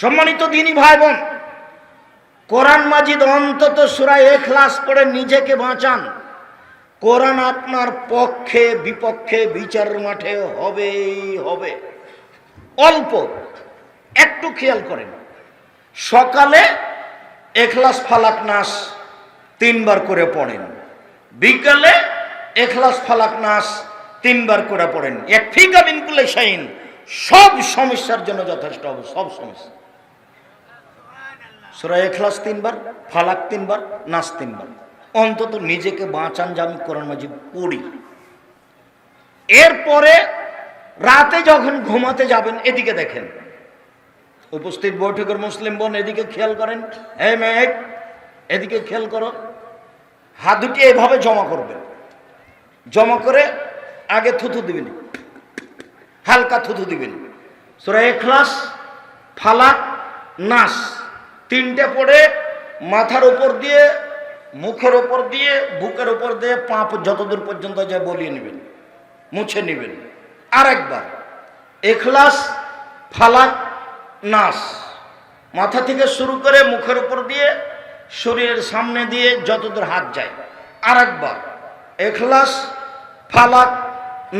সম্মানিত দিনী ভাই বোন কোরআন মাজিদ অন্তত সুরায় এখলাস পড়ে নিজেকে বাঁচান। কোরআন আপনার পক্ষে, বিপক্ষে বিচার মাঠে হবেই হবে। অল্প, একটু খেয়াল করেন। সকালে এখলাস ফালাক নাস তিনবার করে পড়েন। বিকালে এখলাস ফালাক নাস তিনবার করে পড়েন। এক ফিকা বিনকুলে শাইন সব সমস্যার জন্য যথেষ্ট হবে, সব সমস্যা। সুরা এখলাস তিনবার, ফালাক তিনবার, নাস তিনবার। অন্তত নিজেকে বাঁচান যে আমি কোরআন মাজিদ পড়ি। এরপরে রাতে যখন ঘুমাতে যাবেন, এদিকে দেখেন। উপস্থিত বৈঠকের মুসলিম বোন এদিকে খেয়াল করেন। হে মেঘ এদিকে খেয়াল করো। হাত দুটি এভাবে জমা করবেন। জমা করে আগে থুথু দিবেন। হালকা থুথু দিবেন। সুরা এখলাস ফালাক, নাস। তিনটে পড়ে মাথার উপর দিয়ে, মুখের উপর দিয়ে, বুকের উপর দিয়ে পাঁপ যতদূর পর্যন্ত যায় বলিয়ে নেবেন, মুছে নেবেন। আর একবার এখলাস, ফালাক, নাস। মাথা থেকে শুরু করে মুখের উপর দিয়ে, শরীরের সামনে দিয়ে যতদূর হাত যায়। আর একবার এখলাস, ফালাক,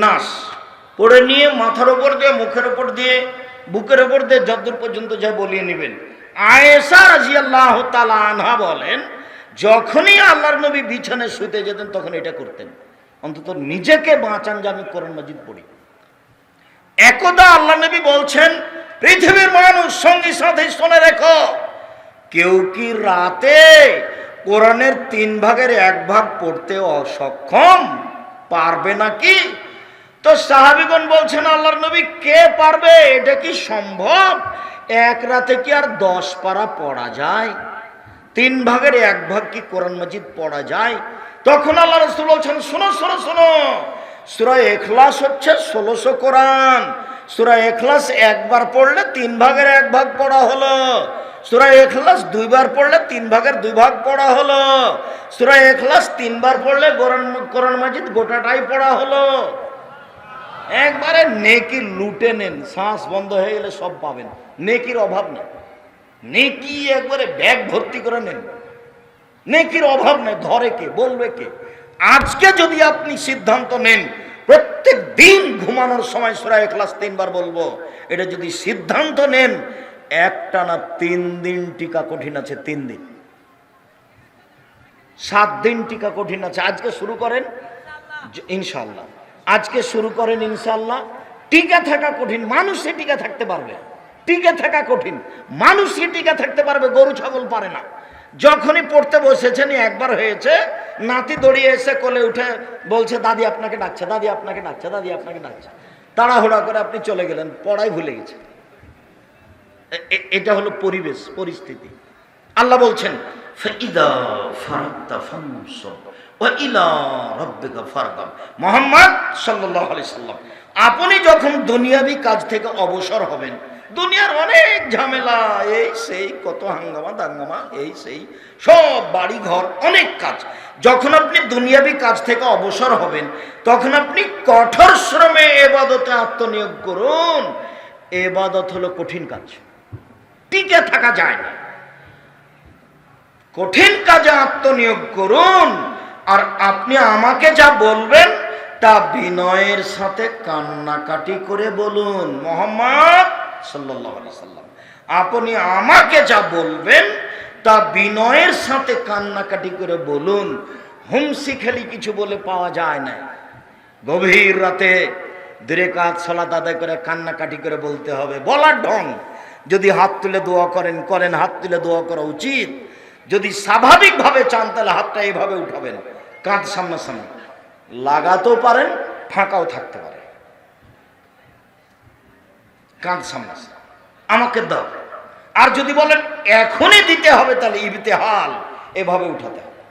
নাস। পড়ে নিয়ে মাথার উপর দিয়ে, মুখের উপর দিয়ে, বুকের উপর দিয়ে যতদূর পর্যন্ত যায় বলিয়ে নেবেন। আয়েশা রাজিয়াল্লাহ তালা আনহা বলেন, যখনই আল্লাহর নবী বিছানায় শুতে যেতেন, তখন এটা করতেন। অন্তত নিজেকে বাঁচান যে আমি কোরআন মাজিদ পড়ি। একদা আল্লাহ নবী বলছেন, পৃথিবীর মানুষ সঙ্গী, সাথে, শুনে রেখো। কেউ কি রাতে কোরআনের তিন ভাগের এক ভাগ পড়তে অসক্ষম? পারবে নাকি? তো সাহাবিগণ বলছেন, আল্লাহর নবী, কে পারবে? এটা কি সম্ভব? এক রাতে কি আর দশ পারা পড়া যায়? তিন ভাগের এক ভাগ কি কোরআন মাজিদ পড়া যায়? তখন আল্লাহ রসুল বলছেন, শোনো শোনো শোনো। সুরা এখলাস হচ্ছে ষোলোশো কোরআন। সুরা এখলাস একবার পড়লে তিন ভাগের এক ভাগ পড়া হলো। সুরা এখলাস দুইবার পড়লে তিন ভাগের দুই ভাগ পড়া হলো। সুরা এখলাস তিনবার পড়লে কোরআন কোরআন মাজিদ গোটাটাই পড়া হলো। একবারে নেকি লুটে নেন, শ্বাস বন্ধ হয়ে গেলে সব পাবেন। নেকির অভাব নেই। নেকি একবারে ব্যাগ ভর্তি করে নেন। নেকির অভাব নেই, ধরে কে, বলবে কে? আজকে যদি আপনি সিদ্ধান্ত নেন, প্রত্যেক দিন ঘুমানোর সময় সুরা ক্লাস তিনবার বলব, এটা যদি সিদ্ধান্ত নেন একটা না তিন দিন টিকা কঠিন আছে, তিন দিন। সাত দিন টিকা কঠিন আছে। আজকে শুরু করেন? ইনশাল্লাহ আজকে শুরু করেন ইনশাল্লাহ টিকা থাকা কঠিন মানুষে টিকা থাকতে পারবে। টিকে থাকা কঠিন মানুষই টিকা থাকতে পারবে গরু ছাগল পারে না। যখনই পড়তে বসেছেন একবার হয়েছে নাতি দড়িয়ে এসে কোলে উঠে বলছে দাদি আপনাকে ডাকছে দাদি আপনাকে ডাকছে দাদি আপনাকে ডাকছে। তাড়াহুড়া করে আপনি চলে গেলেন পড়াই ভুলে গেছে। এটা হলো পরিবেশ পরিস্থিতি। আল্লাহ বলছেন "ফাইদা ফারাগতা ফানসব, ওয়া ইলা রাব্বিকা ফারগাব।" মোহাম্মদ সাল্লাম, আপনি যখন দুনিয়াবি কাজ থেকে অবসর হবেন, দুনিয়ার অনেক ঝামেলা, এই সেই কত হাঙ্গামা দাঙ্গামা, এই সেই সব বাড়ি ঘর অনেক কাজ। যখন আপনি দুনিয়াবি কাজ থেকে অবসর হবেন, তখন আপনি কঠোর শ্রমে এবাদতে আত্মনিয়োগ করুন। এবাদত হলো কঠিন কাজ। টিকে থাকা যায় না। কঠিন কাজে আত্মনিয়োগ করুন। আর আপনি আমাকে যা বলবেন তা বিনয়ের সাথে কান্নাকাটি করে বলুন। মোহাম্মদ সাল্লাম, আপনি আমাকে যা বলবেন তা বিনয়ের সাথে কান্নাকাটি করে বলুন। হুমসি খেলি কিছু বলে পাওয়া যায় না গভীর রাতে দূরে কাজ সলাত আদায় করে কান্নাকাটি করে বলতে হবে, বলার ঢং। যদি হাত তুলে দোয়া করেন করেন, হাত তুলে দোয়া করা উচিত। যদি স্বাভাবিকভাবে চান, তাহলে হাতটা এইভাবে উঠাবেন, কাঁধ সামনাসামনি। লাগাতেও পারেন, ফাঁকাও থাকতে পারে কাঁধ সামনাসামনি। আমাকে দাও। আর যদি বলেন, এখনই দিতে হবে, তাহলে ইবতেহাল, এভাবে উঠাতে হবে।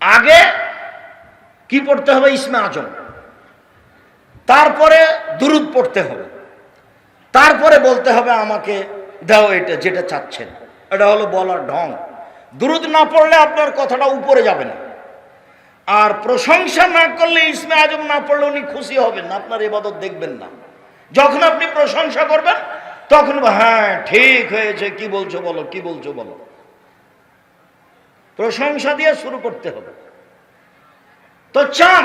আগে কি পড়তে হবে? ইসমে আজম। তারপরে দুরুদ পড়তে হবে। তারপরে বলতে হবে আমাকে, দাও এটা যেটা চাচ্ছেন। এটা হলো বলার ঢং। দুরুদ না পড়লে আপনার কথাটা উপরে যাবে না। আর প্রশংসা না করলে ইসমে আজম না পড়লে উনি খুশি হবেন না, আপনার এবাদত দেখবেন না। যখন আপনি প্রশংসা করবেন, তখন হ্যাঁ ঠিক হয়েছে, কি বলছো বলো, কি বলছো বলো? প্রশংসা দিয়ে শুরু করতে হবে। তো চান,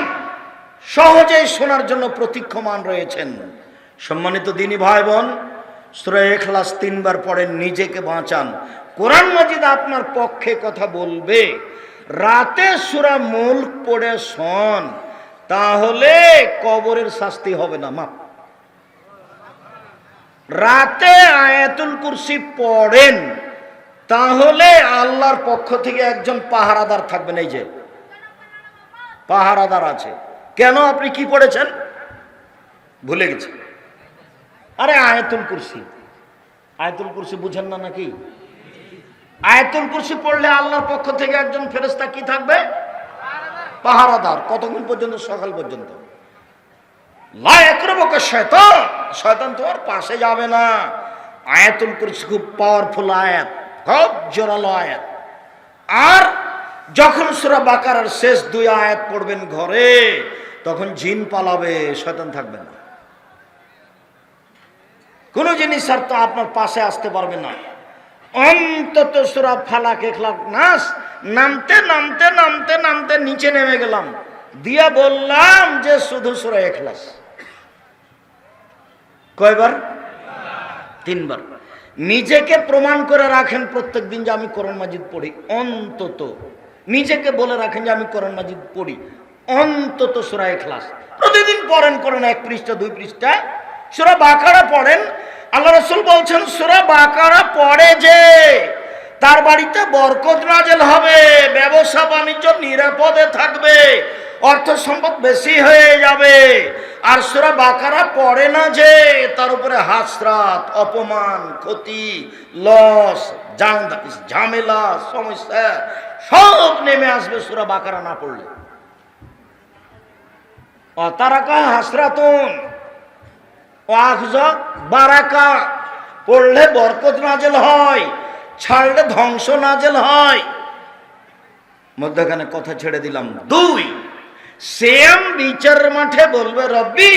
সহজেই শোনার জন্য প্রতীক্ষমান রয়েছেন সম্মানিত দিনী ভাই বোন সুরা এখলাস তিনবার পড়েন, নিজেকে বাঁচান। কোরআন মাজিদ আপনার পক্ষে কথা বলবে। রাতে সুরা মুল্ক পড়ে শোন, তাহলে কবরের শাস্তি হবে না মাপ রাতে আয়াতুল কুরসি পড়েন, তাহলে আল্লাহর পক্ষ থেকে একজন পাহারাদার থাকবেন, এই যে। পাহারাদার আছে। কেন আপনি কি পড়েছেন? ভুলে গেছি। আরে আয়াতুল কুরসি। আয়াতুল কুরসি বুঝেন না নাকি? আয়াতুল কুরসি পড়লে আল্লাহর পক্ষ থেকে একজন ফেরেস্তা কি থাকবে? পাহারাদার। কতক্ষণ পর্যন্ত? সকাল পর্যন্ত। শয়তান। শয়তান তোমার পাশে যাবে না। আয়াতুল কুরসি খুব পাওয়ারফুল আয়াত। খুব জোরালো আয়াত। আর যখন সুরা বাকারার শেষ দুই আয়াত পড়বেন ঘরে, তখন জিন পালাবে, শয়তান থাকবে না। কোনো জিনিস আর তো আপনার পাশে আসতে পারবে না। অন্তত সুরা ফালাক এখলাক নাস, নামতে নামতে নামতে নামতে নিচে নেমে গেলাম। দিয়া বললাম যে শুধু সুরা এখলাস। কয়বার? তিনবার। নিজেকে প্রমাণ করে রাখেন প্রত্যেক দিন যে আমি কোরআন মাজিদ পড়ি। অন্তত। নিজেকে বলে রাখেন যে আমি কোরআন মাজিদ পড়ি। অন্তত সুরা এখলাস। প্রতিদিন পড়েন, করেন এক পৃষ্ঠা, দুই পৃষ্ঠা। সুরা বাকারা পড়েন। আল্লাহ রসুল বলছেন, সুরা বাকারা পড়ে যে তার বাড়িতে বরকত নাজেল হবে, ব্যবসা বাণিজ্য নিরাপদে থাকবে, অর্থ সম্পদ বেশি হয়ে যাবে। আর সুরা বাকারা পড়ে না যে তার উপরে হাসরাত, অপমান, ক্ষতি, লস ঝামেলা, সমস্যা সব নেমে আসবে সুরা বাকারা না পড়লে। অতারাকা হাসরাতুন। ওয়াকজ বারাকা। পড়লে বরকত নাজেল হয়, ছাড়লে ধ্বংস নাজেল হয়। মধ্যখানে কথা ছেড়ে দিলাম দুই, সেম বিচার মাঠে বলবে রব্বি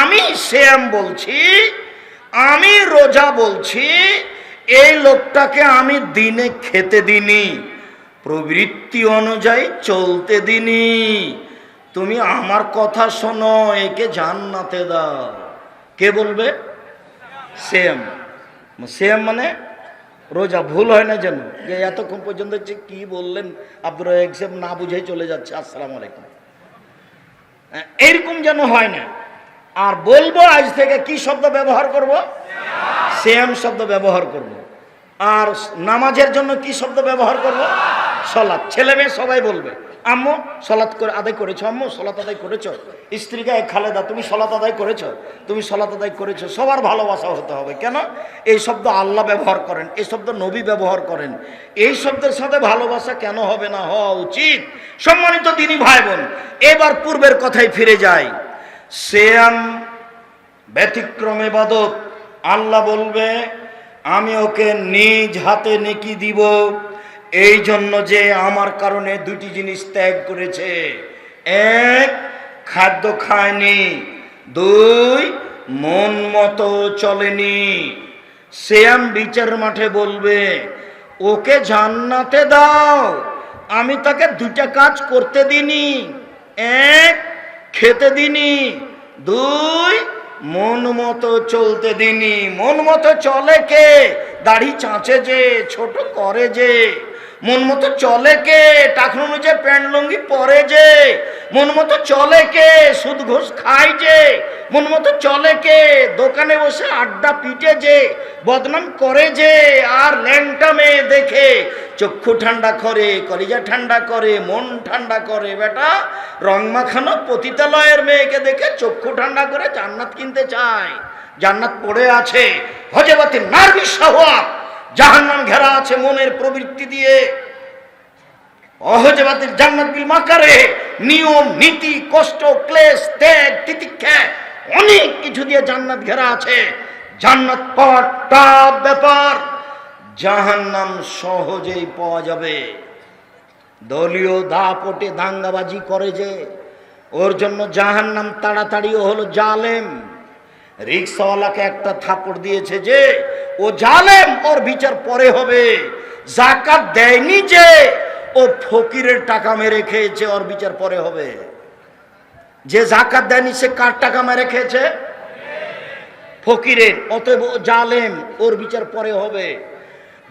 আমি সেম বলছি, আমি রোজা বলছি, এই লোকটাকে আমি দিনে খেতে দিনি প্রবৃত্তি অনুযায়ী চলতে দিনি। তুমি আমার কথা শোনো একে জান্নাতে দাও। কে বলবে? সেম সেম মানে রোজা ভুল হয় না যেন? যে এতক্ষণ পর্যন্ত যে কি বললেন আব্দুর একসেম না বুঝে চলে যাচ্ছে আসসালামু আলাইকুম। হ্যাঁ, এরকম যেন হয় না। আর বলব আজ থেকে কি শব্দ ব্যবহার করব? সেম শব্দ ব্যবহার করব। আর নামাজের জন্য কি শব্দ ব্যবহার করব? সলাৎ। ছেলে মেয়ে সবাই বলবে, আম্মু, সলাৎ করে আদায় করেছ, আম্মু, সলাৎ আদায় করেছ? স্ত্রীকে "এই খালেদা, তুমি সলাৎ আদায় করেছ? তুমি সলাৎ আদায় করেছ, সবার ভালোবাসা হতে হবে। কেন? এই শব্দ আল্লাহ ব্যবহার করেন, এই শব্দ নবী ব্যবহার করেন। এই শব্দের সাথে ভালোবাসা কেন হবে না হওয়া উচিত? সম্মানিত দিনী ভাই বোন এবার পূর্বের কথায় ফিরে যাই। সেয়াম ব্যতিক্রম এবাদত আল্লাহ বলবে, আমি ওকে নিজ হাতে নেকি দিব। এই জন্য যে আমার কারণে দুটি জিনিস ত্যাগ করেছে। এক, খাদ্য খায়নি। দুই, মন মতো চলেনি। শ্যাম বিচার মাঠে বলবে, ওকে জান্নাতে দাও। আমি তাকে দুইটা কাজ করতে দিনি এক, খেতে দিনি দুই মন মতো চলতে দিনি। মন মতো চলে কে? দাড়ি চাঁচে যে ছোট করে যে। মন মতো চলে কে? টাকা অনুযায়ী প্যান্ট লুঙ্গি পরে যে। মন মতো চলে কে? সুদ ঘুষ খায় যে। মন মতো চলে কে? দোকানে বসে আড্ডা পিটে যে। বদনাম করে যে। আর ল্যাংটা মেয়ে দেখে চক্ষু ঠান্ডা করে, কলিজা ঠান্ডা করে, মন ঠান্ডা করে। বেটা রং মাখানো পতিতালয়ের মেয়েকে দেখে চক্ষু ঠান্ডা করে জান্নাত কিনতে চায়। জান্নাত পড়ে আছে হজেবাতি নার্গিস সাহওয়াত। জাহান্নাম ঘেরা আছে মনের প্রবৃত্তি দিয়ে। অহজেবাতির জান্নাত বিল মাকারে নিয়ম, নীতি, কষ্ট, ক্লেশ, ত্যাগ, তিতিক্ষা অনেক কিছু দিয়ে জান্নাত ঘেরা আছে। জান্নাত পাওয়ার টাপ ব্যাপার, জাহান্নাম সহজেই পাওয়া যাবে। দলীয় দাপটে দাঙ্গাবাজি করে যে, ওর জন্য জাহান নাম তাড়াতাড়ি হলো জালেম। রিক্সাওয়ালাকে একটা থাপড় দিয়েছে যে, ও জালেম, ওর বিচার পরে হবে। জাকাত দেয়নি যে, ও ফকিরের টাকা মেরে খেয়েছে, ওর বিচার পরে হবে। যে জাকাত দেয়নি, সে কার টাকা মেরে খেয়েছে? ফকিরের। অতএব জালেম, ওর বিচার পরে হবে।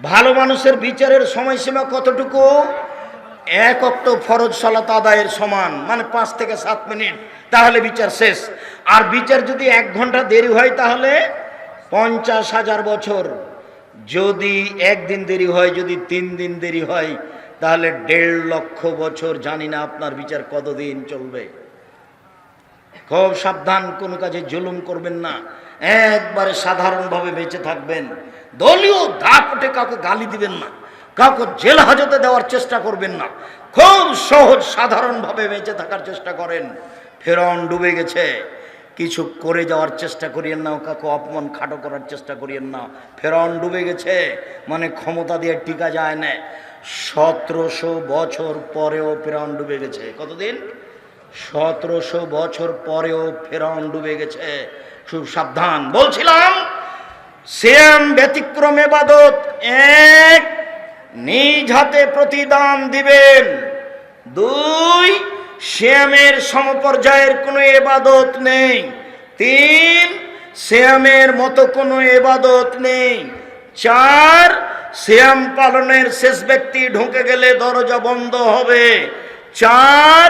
ভালো মানুষের বিচারের সময়সীমা কতটুকু? এক অক্ট ফরজ সলাত আদায়ের সমান মানে পাঁচ থেকে সাত মিনিট। তাহলে বিচার শেষ। আর বিচার যদি এক ঘণ্টা দেরি হয় তাহলে পঞ্চাশ হাজার বছর। যদি একদিন দেরি হয়, যদি তিন দিন দেরি হয়, তাহলে দেড় লক্ষ বছর। জানি না আপনার বিচার কতদিন চলবে। খুব সাবধান, কোনো কাজে জুলুম করবেন না। একবারে সাধারণভাবে বেঁচে থাকবেন। দলীয় দাপটে কাউকে গালি দিবেন না। কাউকে জেল হাজতে দেওয়ার চেষ্টা করবেন না। খুব সহজ, সাধারণভাবে বেঁচে থাকার চেষ্টা করেন। ফেরন ডুবে গেছে। কিছু করে যাওয়ার চেষ্টা করিয়েন না, কাউকে অপমান, খাটো করার চেষ্টা করিয়েন না। ফেরন ডুবে গেছে মানে ক্ষমতা দিয়ে টিকা যায় না। সতেরোশো বছর পরেও ফেরন ডুবে গেছে। কতদিন? সতেরোশো বছর পরেও ফেরন ডুবে গেছে। খুব সাবধান। বলছিলাম সেম ব্যতিক্রম এবাদত এক নিজ হাতে প্রতিদান দিবেন। দুই, শ্যামের সমপর্যায়ের কোনো এবাদত নেই। তিন, শ্যামের মতো কোনো এবাদত নেই। চার, শ্যাম পালনের শেষ ব্যক্তি ঢুকে গেলে দরজা বন্ধ হবে। চার,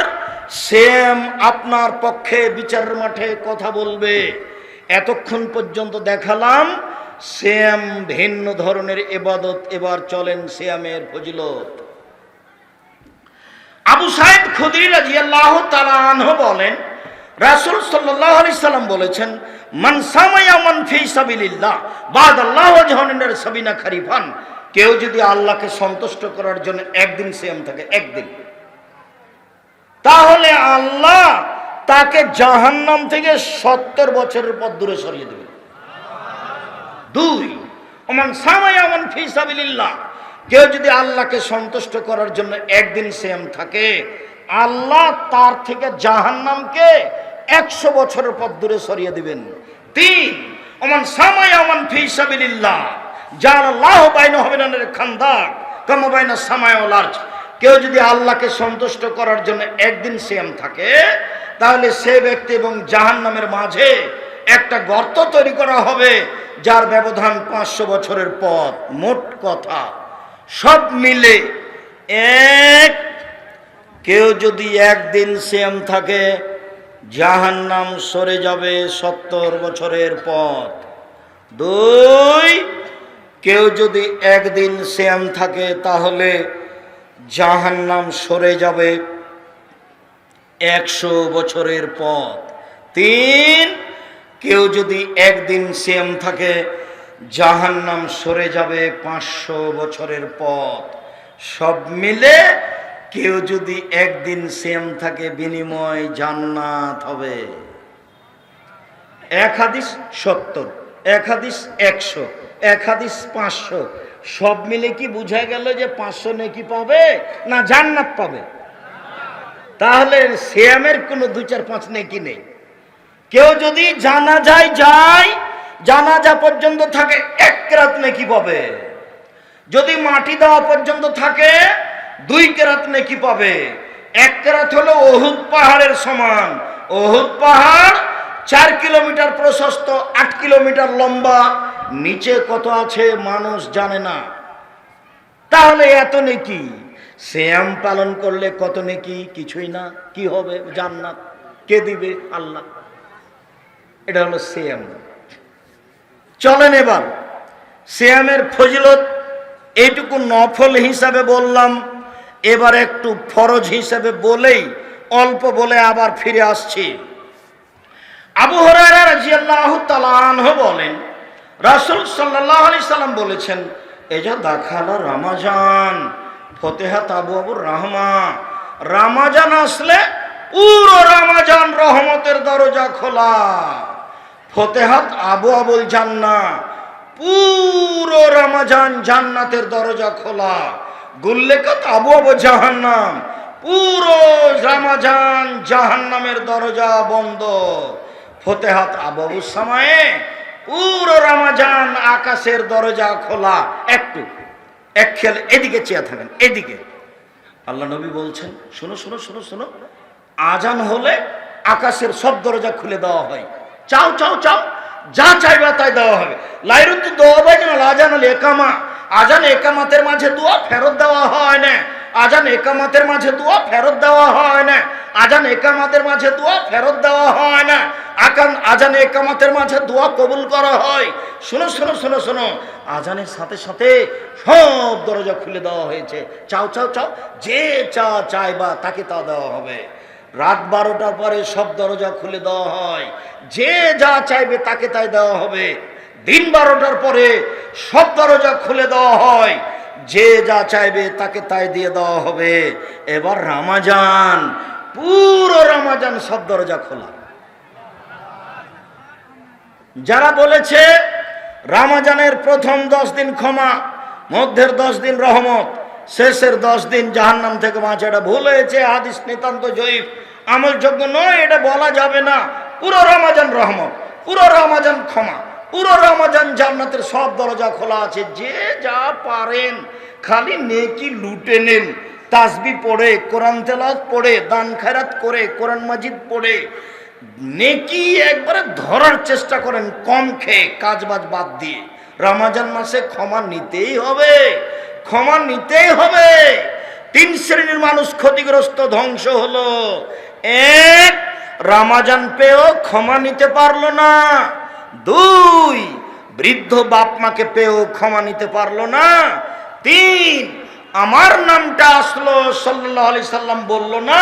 শ্যাম আপনার পক্ষে বিচারের মাঠে কথা বলবে। এতক্ষণ পর্যন্ত দেখালাম শ্যাম ভিন্ন ধরনের এবাদত এবার চলেন শ্যামের ফজিলত। আবু সাহেব খুদরি রাজিয়াল্লাহ তালাহ বলেন, রাসুল সাল্লাল্লাহু আলাইহি সাল্লাম বলেছেন, মান সামায়া ফি সাবিলিল্লাহ বাদ আল্লাহ ওয়াজহানের সাবিনা খারিফান। কেউ যদি আল্লাহকে সন্তুষ্ট করার জন্য একদিন সিয়াম থাকে, একদিন। তাহলে আল্লাহ তাকে জাহান্নাম থেকে সত্তর বছরের পর দূরে সরিয়ে দেবে দুই, ওমান সামায়া ওমান ফি কেউ যদি আল্লাহকে সন্তুষ্ট করার জন্য একদিন সেম থাকে, আল্লাহ তার থেকে জাহান্নামকে একশো বছরের পর দূরে সরিয়ে দিবেন। তিন, ওমান সামায়া ওমান ফি সাবিলিল্লাহ, যার আল্লাহ বাইন হবে না খান্দাক কামা বাইনা সামায়া লার্জ কেউ যদি আল্লাহকে সন্তুষ্ট করার জন্য একদিন সেম থাকে, তাহলে সে ব্যক্তি এবং জাহান নামের মাঝে একটা গর্ত তৈরি করা হবে, যার ব্যবধান পাঁচশো বছরের পথ। মোট কথা, সব মিলে এক, কেউ যদি একদিন সেম থাকে জাহান নাম সরে যাবে সত্তর বছরের পথ। দুই, কেউ যদি একদিন সেম থাকে, তাহলে জাহান নাম সরে যাবে একশো বছরের পথ। তিন কেউ যদি একদিন সেম থাকে জাহান নাম সরে যাবে পাঁচশো বছরের পথ। সব মিলে কেউ যদি একদিন সেম থাকে, বিনিময় জান্নাত হবে। এক হাদিস সত্তর, এক হাদিস একশো, এক হাদিস পাঁচশো। সব মিলে কি বুঝা গেল যে পাঁচশো নেকি পাবে না জান্নাত পাবে? তাহলে শ্যামের কোনো দু চার পাঁচ নেকি নেই। কেউ যদি জানা যায় যায় জানাজা পর্যন্ত থাকে, এক কেরাত নেকি পাবে? যদি মাটি দেওয়া পর্যন্ত থাকে, দুই কেরাত নেকি পাবে? এক কেরাত হলো অহুদ পাহাড়ের সমান। অহুদ পাহাড় চার কিলোমিটার প্রশস্ত, আট কিলোমিটার লম্বা। নিচে কত আছে মানুষ জানে না। তাহলে এত নেকি? শ্যাম পালন করলে কত নেকি? কিছুই না। কি হবে? জান্নাত। কে দিবে? আল্লাহ। এটা হলো শ্যাম চলেন এবার শ্যামের ফজিলত এইটুকু নফল হিসাবে বললাম, এবার একটু ফরজ হিসাবে বলেই অল্প বলে আবার ফিরে আসছি। আবু তাআলা বলেন, রাসূল সাল্লাল্লাহু আলাইহি সাল্লাম বলেছেন, এজা দাখালা রামাজান, ফতেহাত আবু আবুর রহমা। রামাজান আসলে পুরো রামাজান রহমতের দরজা খোলা। ফতেহাত আবু আবুল জান্না পুরো রামাজান জান্নাতের দরজা খোলা। গুল্লেকাত আবু আবু জাহান্নাম, পুরো রামাজান জাহান্নামের দরজা বন্ধ। ফতেহাত আবাবু সময়ে, পুরো রামাজান আকাশের দরজা খোলা। একটু, এক খেয়াল এদিকে চেয়ে থাকেন, এদিকে। আল্লাহ নবী বলছেন, শোনো শোনো শোনো শোনো। আজান হলে আকাশের সব দরজা খুলে দেওয়া হয়। চাও চাও চাও, যা চাইবা তাই দেওয়া হবে। লাইরুদ্দি দোয়া বাজে না? আজান হলে একামা। আজান একামাতের মাঝে দোয়া ফেরত দেওয়া হয় না। আজান একামাতের মাঝে দোয়া ফেরত দেওয়া হয় না। আজান একামাতের মাঝে দোয়া ফেরত দেওয়া হয় না। আকান আজান একামাতের মাঝে দোয়া কবুল করা হয়। শোনো শোনো শোনো শোনো। আজানের সাথে সাথে সব দরজা খুলে দেওয়া হয়েছে। চাও চাও চাও, যে চা চাইবা তাকে তা দেওয়া হবে। রাত বারোটার পরে সব দরজা খুলে দেওয়া হয়। যে যা চাইবে তাকে তাই দেওয়া হবে। দিন বারোটার পরে সব দরজা খুলে দেওয়া হয়। যে যা চাইবে তাকে তাই দিয়ে দেওয়া হবে। এবার রামাজান, পুরো রামাজান সব দরজা খোলা। যারা বলেছে, রামাজানের প্রথম দশ দিন ক্ষমা, মধ্যের দশ দিন রহমত শেষের দশ দিন জাহান্নাম থেকে বাঁচা, এটা ভুল হয়েছে, হাদিস নিতান্ত জয়ীফ। আমলযোগ্য নয়, এটা বলা যাবে না। পুরো রামাজান রহমত, পুরো রামাজান ক্ষমা, পুরো রামাজান জান্নাতের সব দরজা খোলা আছে। যে যা পারেন, খালি নেকি লুটে নেন। তাসবি পড়ে, কোরআন তেলাত পড়ে, দান খায়রাত করে, কোরআন মাজিদ পড়ে। নেকি একবারে ধরার চেষ্টা করেন, কম খেয়ে কাজ বাজ বাদ দিয়ে। রমাজান মাসে ক্ষমা নিতেই হবে। ক্ষমা নিতেই হবে। তিন শ্রেণির মানুষ ক্ষতিগ্রস্ত ধ্বংস হলো। এক, রামাজান পেয়েও ক্ষমা নিতে পারল না। দুই, বৃদ্ধ বাপ মাকে পেয়েও ক্ষমা নিতে পারল না। তিন, আমার নামটা আসলো সাল্লাহ আলি সাল্লাম বলল না।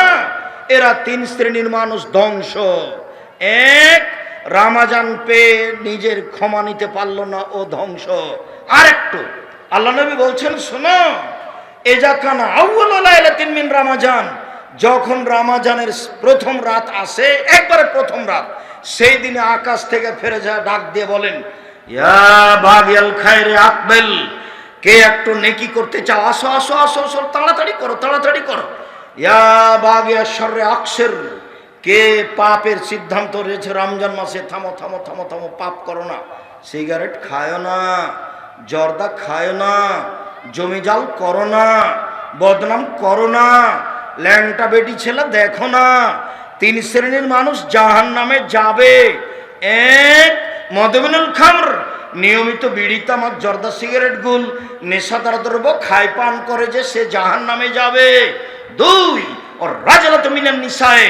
এরা তিন শ্রেণির মানুষ ধ্বংস। এক, রামাজান পেয়ে নিজের ক্ষমা নিতে পারল না ও ধ্বংস। আর একটু আল্লাহ নবী বলছেন, শোনো এজা খানা আউ্লা তিন মিন রামাজান। যখন রামাজানের প্রথম রাত আসে, একবারে প্রথম রাত, সেই দিনে আকাশ থেকে ফেরে যা ডাক দিয়ে বলেন, ইয়া বাগিয়াল খায়রে, আকবেল, কে একটু নেকি করতে চাও? আসো আসো আসো আসো, তাড়াতাড়ি করো তাড়াতাড়ি করো। ইয়া বাগিয়া শর্রে, আকসের, কে পাপের সিদ্ধান্ত রয়েছে রমজান মাসে থামো থামো থামো থামো, পাপ করো না, সিগারেট খায় না। জর্দা খায় না, জমি জাল করো না, বদনাম করো না, ল্যাংটা বেটি ছেলে দেখো না, তিন শ্রেণির মানুষ জাহান নামে যাবে। এক, মদমিনুল খামর, নিয়মিত বিড়ি তামাক জর্দা সিগারেট গুল নেশাদার দ্রব্য খায় পান করে যে সে জাহান নামে যাবে। দুই ও রাজালত মিনান নিশায়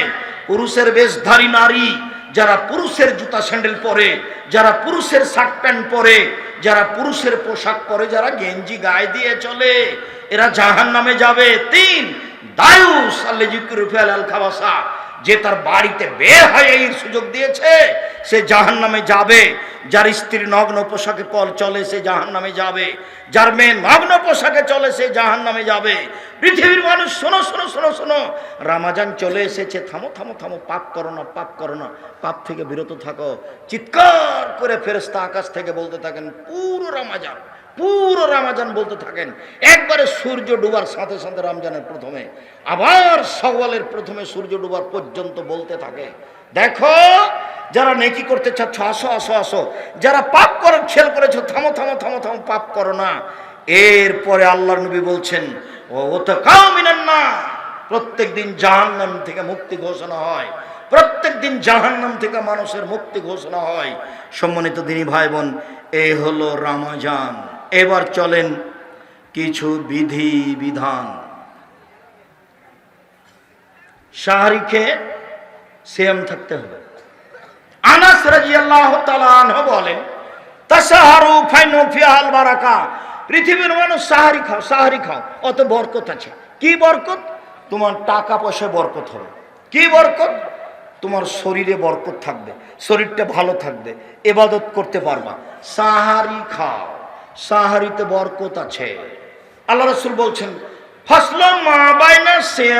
পুরুষের বেশধারী নারী যারা পুরুষের জুতা স্যান্ডেল পরে, যারা পুরুষের শার্ট প্যান্ট পরে, যারা পুরুষের পোশাক পরে, যারা গেঞ্জি গায়ে দিয়ে চলে, এরা জাহান নামে যাবে। তিন, দায়ুস আল্লে জিকুরুফিয়াল আল খাবাসা। যে তার বাড়িতে বের হয়ে এই সুযোগ দিয়েছে, সে জাহান নামে যাবে। যার স্ত্রী নগ্ন পোশাকে পল চলে, সে জাহান নামে যাবে। যার মেয়ে নগ্ন পোশাকে চলে, সে জাহান নামে যাবে। পৃথিবীর মানুষ, শোনো শোনো শোনো শোনো। রামাজান চলে এসেছে। থামো থামো থামো, পাপ করো না, পাপ করো না। পাপ থেকে বিরত থাকো। চিৎকার করে ফেরেস্তা আকাশ থেকে বলতে থাকেন, পুরো রামাজান পুরো রামাজান বলতে থাকেন। একবারে সূর্য ডুবার সাথে সাথে রমজানের প্রথমে, আবার সওয়ালের প্রথমে সূর্য ডুবার পর্যন্ত বলতে থাকে। দেখো, যারা নেকি করতে চাচ্ছ, আসো আসো আসো। যারা পাপ করার খেয়াল করেছ, থামো থামো থামো থামো, পাপ করো না। এরপরে আল্লাহর নবী বলছেন, ও ও তো কাউ মিনান না প্রত্যেক দিন জাহান্নাম থেকে মুক্তি ঘোষণা হয়। প্রত্যেক দিন জাহান্নাম থেকে মানুষের মুক্তি ঘোষণা হয়। সম্মানিত দিনী ভাই বোন, এ হলো রামাজান। এবার চলেন কিছু বিধি বিধান। সাহারি খেয়ে সেম থাকতে হবে। আনাস রাজিয়াল্লাহু তাআলা আনহু বলেন তাসাহারু ফাইনু ফিহাল বারাকা। পৃথিবীর মানুষ সাহারি খাও সাহারি খাও, অত বরকত আছে। কি বরকত? তোমার টাকা পয়সায় বরকত হবে। কি বরকত? তোমার শরীরে বরকত থাকবে, শরীরটা ভালো থাকবে, এবাদত করতে পারবা। সাহারি খাও। সাহারিতে বরকত আছে। আল্লাহ রসুল বলছেন ফসল মা বাইনা সে